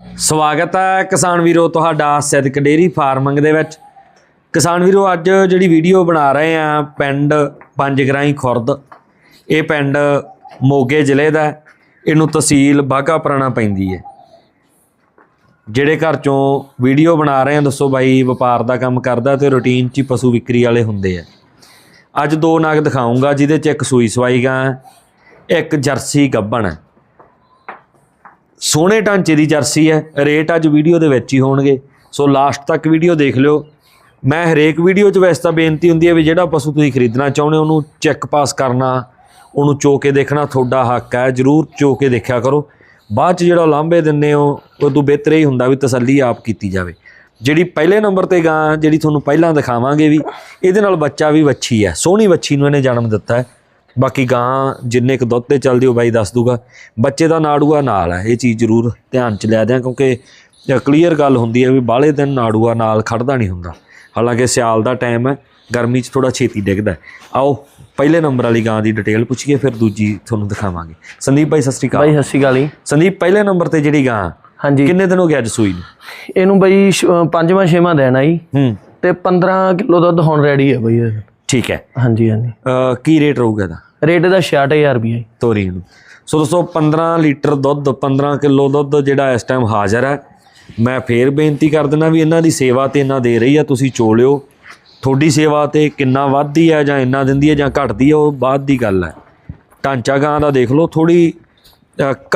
ਸਵਾਗਤ ਹੈ ਕਿਸਾਨ ਵੀਰੋ ਤੁਹਾਡਾ ਸਿੱਧਕ ਡੇਰੀ ਫਾਰਮਿੰਗ ਦੇ ਵਿੱਚ। ਕਿਸਾਨ ਵੀਰੋ ਅੱਜ ਜਿਹੜੀ ਵੀਡੀਓ ਬਣਾ ਰਹੇ ਆ ਪਿੰਡ ਪੰਜਗਰਾਈ ਖੁਰਦ। ਇਹ ਪਿੰਡ ਮੋਗੇ ਜ਼ਿਲ੍ਹੇ ਦਾ ਇਹਨੂੰ ਤਹਿਸੀਲ ਬਾਘਾ ਪੁਰਾਣਾ ਪੈਂਦੀ ਹੈ। ਜਿਹੜੇ ਘਰ ਚੋਂ ਵੀਡੀਓ ਬਣਾ ਰਹੇ ਆ ਦੱਸੋ ਬਾਈ ਵਪਾਰ ਦਾ ਕੰਮ ਕਰਦਾ ਤੇ ਰੁਟੀਨ 'ਚ ਹੀ ਪਸ਼ੂ ਵਿਕਰੀ ਵਾਲੇ ਹੁੰਦੇ ਆ। ਅੱਜ ਦੋ ਨਾਗ ਦਿਖਾਉਂਗਾ ਜਿਹਦੇ 'ਚ ਇੱਕ ਸੂਈ ਸਵਾਈ ਗਾਂ ਹੈ, ਇੱਕ ਜਰਸੀ ਗੱਬਣ ਹੈ। ਸੋਹਣੇ ਢਾਂਚੇ ਦੀ ਜਰਸੀ ਹੈ, ਰੇਟ ਅੱਜ ਵੀਡੀਓ ਦੇ ਵਿੱਚ ਹੀ ਹੋਣਗੇ। ਸੋ ਲਾਸਟ ਤੱਕ ਵੀਡੀਓ ਦੇਖ ਲਿਓ। ਮੈਂ ਹਰੇਕ ਵੀਡੀਓ 'ਚ ਵੈਸੇ ਤਾਂ ਬੇਨਤੀ ਹੁੰਦੀ ਹੈ ਵੀ ਜਿਹੜਾ ਪਸ਼ੂ ਤੁਸੀਂ ਖਰੀਦਣਾ ਚਾਹੁੰਦੇ ਹੋ, ਉਹਨੂੰ ਚੈੱਕ ਪਾਸ ਕਰਨਾ, ਉਹਨੂੰ ਚੋ ਕੇ ਦੇਖਣਾ, ਤੁਹਾਡਾ ਹੱਕ ਹੈ, ਜਰੂਰ ਚੋ ਕੇ ਦੇਖਿਆ ਕਰੋ। ਬਾਅਦ 'ਚ ਜਿਹੜਾ ਲਾਂਭੇ ਦਿੰਦੇ ਹੋ ਉਹ ਤੋਂ ਬਿਹਤਰ ਹੀ ਹੁੰਦਾ ਵੀ ਤਸੱਲੀ ਆਪ ਕੀਤੀ ਜਾਵੇ। ਜਿਹੜੀ ਪਹਿਲੇ ਨੰਬਰ ਤੇ ਗਾਂ, ਜਿਹੜੀ ਤੁਹਾਨੂੰ ਪਹਿਲਾਂ ਦਿਖਾਵਾਂਗੇ ਵੀ, ਇਹਦੇ ਨਾਲ ਬੱਚਾ ਵੀ ਵੱਛੀ ਹੈ, ਸੋਹਣੀ ਵੱਛੀ ਨੂੰ ਇਹਨੇ ਜਨਮ ਦਿੱਤਾ ਹੈ। ਬਾਕੀ ਗਾਂ ਜਿੰਨੇ ਕੁ ਦੁੱਧ ਤੇ ਚੱਲਦੀ ਉਹ ਬਾਈ ਦੱਸ ਦੂਗਾ। ਬੱਚੇ ਦਾ ਨਾੜੂਆ ਨਾਲ ਹੈ ਇਹ ਚੀਜ਼ ਜ਼ਰੂਰ ਧਿਆਨ ਚ ਲਿਆ ਦਿਆਂ ਕਿਉਂਕਿ ਕਲੀਅਰ ਗੱਲ ਹੁੰਦੀ ਹੈ ਵੀ ਬਾਹਲੇ ਦਿਨ ਨਾੜੂਆ ਨਾਲ ਖੜਦਾ ਨਹੀਂ ਹੁੰਦਾ। ਹਾਲਾਂਕਿ ਸਿਆਲ ਦਾ ਟਾਈਮ ਹੈ ਗਰਮੀ 'ਚ ਥੋੜਾ ਛੇਤੀ ਡਿੱਗਦਾ। ਆਓ ਪਹਿਲੇ ਨੰਬਰ ਵਾਲੀ ਗਾਂ ਦੀ ਡਿਟੇਲ ਪੁੱਛੀਏ ਫਿਰ ਦੂਜੀ ਤੁਹਾਨੂੰ ਦਿਖਾਵਾਂਗੇ। ਸੰਦੀਪ ਭਾਈ ਸਤਿ ਸ਼੍ਰੀ ਅਕਾਲ। ਬਾਈ ਸਤਿ ਸ਼੍ਰੀ ਅਕਾਲ ਜੀ। ਸੰਦੀਪ ਪਹਿਲੇ ਨੰਬਰ ਤੇ ਜਿਹੜੀ ਗਾਂ ਹਾਂਜੀ। ਕਿੰਨੇ ਦਿਨ ਹੋ ਗਏ ਅੱਜ ਸੂਈ ਨੂੰ? ਇਹਨੂੰ ਬਾਈ ਪੰਜਵਾਂ ਛੇਵਾਂ ਦੇਣਾ ਜੀ। ਹੂੰ। ਤੇ 15 ਕਿਲੋ ਦੁੱਧ ਹੁਣ ਰੈਡੀ ਹੈ ਬਾਈ। ਠੀਕ ਹੈ। ਹਾਂਜੀ ਹਾਂਜੀ। ਅਹ ਕੀ ਰੇਟ ਰਹੂਗਾ ਇਹਦਾ? ਰੇਟ ਇਹਦਾ 66000 ਰੁਪਏ ਤੋਰੀ ਨੂੰ ਸੋ ਦੋਸਤੋ 15 ਲੀਟਰ ਦੁੱਧ 15 ਕਿਲੋ ਦੁੱਧ ਜਿਹੜਾ ਇਸ ਟਾਈਮ ਹਾਜ਼ਰ ਹੈ। ਮੈਂ ਫੇਰ ਬੇਨਤੀ ਕਰ ਦਿੰਦਾ ਵੀ ਇਹਨਾਂ ਦੀ ਸੇਵਾ ਤੇ ਇਹਨਾਂ ਦੇ ਰਹੀ ਆ ਤੁਸੀਂ ਚੋਲਿਓ। ਤੁਹਾਡੀ ਸੇਵਾ ਤੇ ਕਿੰਨਾ ਵੱਧਦੀ ਹੈ ਜਾਂ ਇੰਨਾ ਦਿੰਦੀ ਹੈ ਜਾਂ ਘਟਦੀ ਹੈ ਉਹ ਬਾਅਦ ਦੀ ਗੱਲ ਹੈ। ਢਾਂਚਾ ਗਾਂ ਦਾ ਦੇਖ ਲਓ ਥੋੜੀ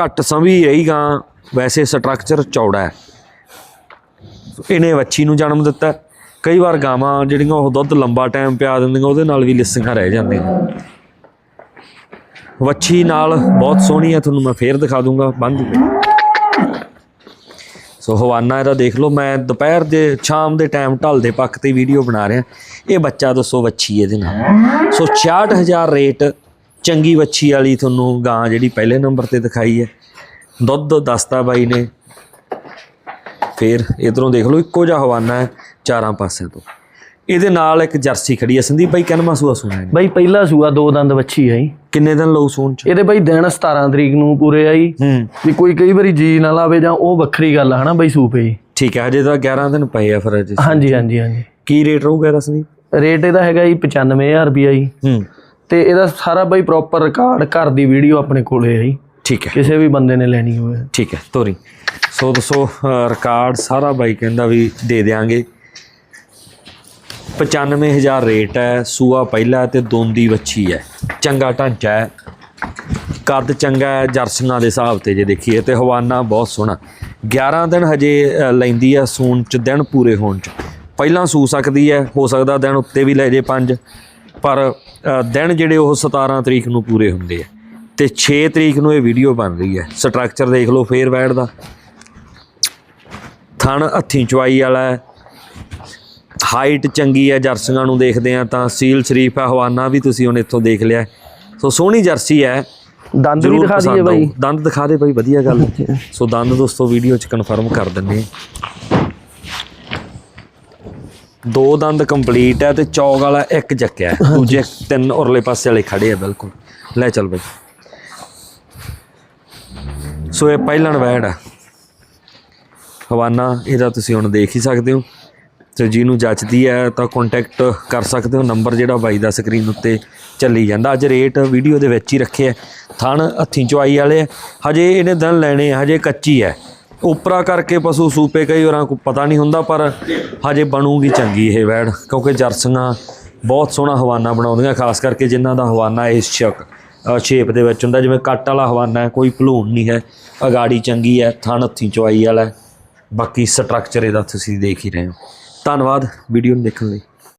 ਘੱਟ ਸੰਭੀ ਰਹੀ ਗਾਂ ਵੈਸੇ ਸਟਰਕਚਰ ਚੌੜਾ ਹੈ। ਇਹਨੇ ਵੱਛੀ ਨੂੰ ਜਨਮ ਦਿੱਤਾ। ਹੈ। ਕਈ ਵਾਰ ਗਾਵਾਂ ਜਿਹੜੀਆਂ ਉਹ ਦੁੱਧ ਲੰਬਾ ਟਾਈਮ ਪਿਆ ਦਿੰਦੀਆਂ, ਉਹਦੇ ਨਾਲ ਵੀ ਲਿੱਸੀਆਂ ਰਹਿ ਜਾਂਦੀਆਂ। ਵੱਛੀ ਨਾਲ ਬਹੁਤ ਸੋਹਣੀ ਹੈ ਤੁਹਾਨੂੰ ਮੈਂ ਫੇਰ ਦਿਖਾ ਦੂੰਗਾ, ਬੰਦ ਸੋ ਹਵਾਨਾ ਇਹਦਾ ਦੇਖ ਲਓ, ਮੈਂ ਦੁਪਹਿਰ ਦੇ, ਸ਼ਾਮ ਦੇ ਟਾਈਮ ਢਲਦੇ ਪੱਖ ਤੇ ਵੀਡੀਓ ਬਣਾ ਰਿਹਾ। ਇਹ ਬੱਚਾ ਦੱਸੋ ਵੱਛੀ ਇਹਦੇ ਨਾਲ। ਸੋ 66000 ਰੇਟ ਚੰਗੀ ਵੱਛੀ ਵਾਲੀ ਤੁਹਾਨੂੰ ਗਾਂ ਜਿਹੜੀ ਪਹਿਲੇ ਨੰਬਰ ਤੇ ਦਿਖਾਈ ਹੈ। ਦੁੱਧ ਦੱਸਤਾ ਬਾਈ ਨੇ ਫੇਰ ਇਧਰੋਂ ਦੇਖ ਲਓ ਇੱਕੋ ਜਿਹਾ ਹਵਾਨਾ ਹੈ ਚਾਰਾਂ ਪਾਸਿਆਂ ਤੋਂ। ਇਹਦੇ ਨਾਲ ਇੱਕ ਜਰਸੀ ਖੜੀ ਹੈ। ਸੰਦੀਪ ਬਾਈ ਕਿੰਨਵਾਂ ਸੂਆ ਸੁਣਾ ਹੈ ਬਾਈ ਪਹਿਲਾ ਸੂਆ ਦੋ ਦੰਦ ਵੱਛੀ ਹੈ ਜੀ। ਕਿੰਨੇ ਦਿਨ ਲਊ ਸੂਣ ਚ? ਇਹਦੇ ਬਾਈ ਦਿਨ 17 ਤਰੀਕ ਨੂੰ ਪੂਰੇ ਆ ਜੀ। ਹੂੰ। ਵੀ ਕੋਈ ਕਈ ਵਾਰੀ ਜੀ ਨਾ ਲਾਵੇ ਜਾਂ ਉਹ ਵੱਖਰੀ ਗੱਲ ਆ ਹਨਾ ਬਾਈ ਸੂਪੇ ਜੀ। ਠੀਕ ਹੈ ਹਜੇ ਤਾਂ 11 ਦਿਨ ਪਏ ਆ ਫਿਰ ਅਜੇ। ਹਾਂਜੀ ਹਾਂਜੀ ਹਾਂਜੀ। ਕੀ ਰੇਟ ਰਹੂਗਾ ਇਹਦਾ ਸੰਦੀਪ? ਰੇਟ ਇਹਦਾ ਹੈਗਾ ਜੀ 95000 ਰੁਪਏ ਜੀ। ਹੂੰ। ਤੇ ਇਹਦਾ ਸਾਰਾ ਬਾਈ ਪ੍ਰੋਪਰ ਰਿਕਾਰਡ ਘਰ ਦੀ ਵੀਡੀਓ ਆਪਣੇ ਕੋਲੇ ਹੈ ਜੀ। ਠੀਕ ਹੈ। ਕਿਸੇ ਵੀ ਬੰਦੇ ਨੇ ਲੈਣੀ ਹੋਵੇ। ਠੀਕ ਹੈ ਤੋਰੀ। ਸੋ ਦੱਸੋ ਰਿਕਾਰਡ ਸਾਰਾ ਬਾਈ ਕਹਿੰਦਾ ਵੀ ਦੇ ਦੇਾਂਗੇ 95000 ਰੇਟ ਹੈ ਸੂਆ ਪਹਿਲਾ ਤੇ ਦੋਂਦੀ ਵੱਛੀ ਹੈ। ਚੰਗਾ ਢਾਂਚਾ ਹੈ। ਕੱਦ ਚੰਗਾ ਹੈ ਜਰਸੀਆਂ ਦੇ ਹਿਸਾਬ ਤੇ ਜੇ ਦੇਖੀਏ ਤੇ ਹਵਾਨਾ ਬਹੁਤ ਸੋਹਣਾ। 11 ਦਿਨ ਹਜੇ ਲੈਂਦੀ ਹੈ ਸੂਣ ਚ ਦਿਨ ਪੂਰੇ ਹੋਣ ਚ। ਪਹਿਲਾਂ ਸੂ ਸਕਦੀ ਹੈ ਹੋ ਸਕਦਾ ਦਿਨ ਉੱਤੇ ਵੀ ਲੈ ਜੇ ਪੰਜ। ਪਰ ਦਿਨ ਜਿਹੜੇ ਉਹ 17 ਤਰੀਕ ਨੂੰ ਪੂਰੇ ਹੁੰਦੇ ਆ। ਤੇ 6 ਤਰੀਕ ਨੂੰ ਇਹ ਵੀਡੀਓ ਬਣ ਰਹੀ ਹੈ। ਸਟਰਕਚਰ ਦੇਖ ਲਓ ਫੇਰ ਬੈਠ ਦਾ। ਥਣ ਹੱਥੀਂ ਚਵਾਈ ਵਾਲਾ ਹੈ। ਹਾਈਟ ਚੰਗੀ ਹੈ ਜਰਸੀਆਂ ਨੂੰ ਦੇਖਦੇ ਆ ਤਾਂ ਸੀਲ ਸ਼ਰੀਫ ਹੈ ਹਵਾਨਾ ਵੀ ਤੁਸੀਂ ਹੁਣ ਇੱਥੋਂ ਦੇਖ ਲਿਆ ਸੋ ਸੋਹਣੀ ਜਰਸੀ ਹੈ। ਦੰਦ ਵੀ ਦਿਖਾ ਦਈਏ ਬਾਈ। ਦੰਦ ਦਿਖਾ ਦੇ ਬਾਈ ਵਧੀਆ ਗੱਲ। ਸੋ ਦੰਦ ਦੋਸਤੋ ਵੀਡੀਓ ਚ ਕਨਫਰਮ ਕਰ ਦਿੰਨੇ। ਦੋ ਦੰਦ ਕੰਪਲੀਟ ਹੈ ਤੇ ਚੌਕ ਵਾਲਾ ਇੱਕ ਚੱਕਿਆ। ਦੂਜੇ ਤਿੰਨ ਉਰਲੇ ਪਾਸੇ ਵਾਲੇ ਖੜੇ ਆ ਬਿਲਕੁਲ। ਲੈ ਚੱਲ ਬਾਈ। ਸੋ ਇਹ ਪਹਿਲਣ ਵੈੜ ਹੈ ਹਵਾਨਾ, ਇਹਦਾ ਤੁਸੀਂ ਹੁਣ ਦੇਖ ਹੀ ਸਕਦੇ ਹੋ। ਤੇ ਜਿਹਨੂੰ ਜੱਚਦੀ ਹੈ ਤਾਂ ਕੰਟੈਕਟ ਕਰ ਸਕਦੇ ਹੋ। ਨੰਬਰ ਜਿਹੜਾ ਬਾਈ ਦਾ ਸਕਰੀਨ ਉੱਤੇ ਚੱਲੀ ਜਾਂਦਾ। ਅੱਜ ਰੇਟ ਵੀਡੀਓ ਦੇ ਵਿੱਚ ਹੀ ਰੱਖਿਆ ਥਣ ਹੱਥੀਂ ਚਵਾਈ ਵਾਲੇ ਆ। ਹਜੇ ਇਹਨੇ ਦਿਨ ਲੈਣੇ ਹਜੇ ਕੱਚੀ ਹੈ ਉਪਰਾ ਕਰਕੇ ਪਸ਼ੂ ਸੂਪੇ ਕਈ ਹੋਰਾਂ ਕੋ ਪਤਾ ਨਹੀਂ ਹੁੰਦਾ, ਪਰ ਹਜੇ ਬਣੂਗੀ ਚੰਗੀ ਇਹ ਵੈੜ। ਕਿਉਂਕਿ ਜਰਸੀਆਂ ਬਹੁਤ ਸੋਹਣਾ ਹਵਾਨਾ ਬਣਾਉਂਦੀਆਂ, ਖਾਸ ਕਰਕੇ ਜਿਨ੍ਹਾਂ ਦਾ ਹਵਾਨਾ ਇਸ ਸ਼ੱਕ ਸ਼ੇਪ ਦੇ ਵਿੱਚ ਹੁੰਦਾ, ਜਿਵੇਂ ਕੱਟ ਵਾਲਾ ਹਵਾਨਾ ਹੈ, ਕੋਈ ਭਲੂਣ ਨਹੀਂ ਹੈ, ਅਗਾੜੀ ਚੰਗੀ ਹੈ, ਥਣ ਹੱਥੀਂ ਚਵਾਈ ਵਾਲਾ ਹੈ। ਬਾਕੀ ਸਟਰਕਚਰ ਇਹਦਾ ਤੁਸੀਂ ਦੇਖ ਹੀ ਰਹੇ ਹੋ ਧੰਨਵਾਦ ਵੀਡੀਓ ਨੂੰ ਦੇਖਣ ਲਈ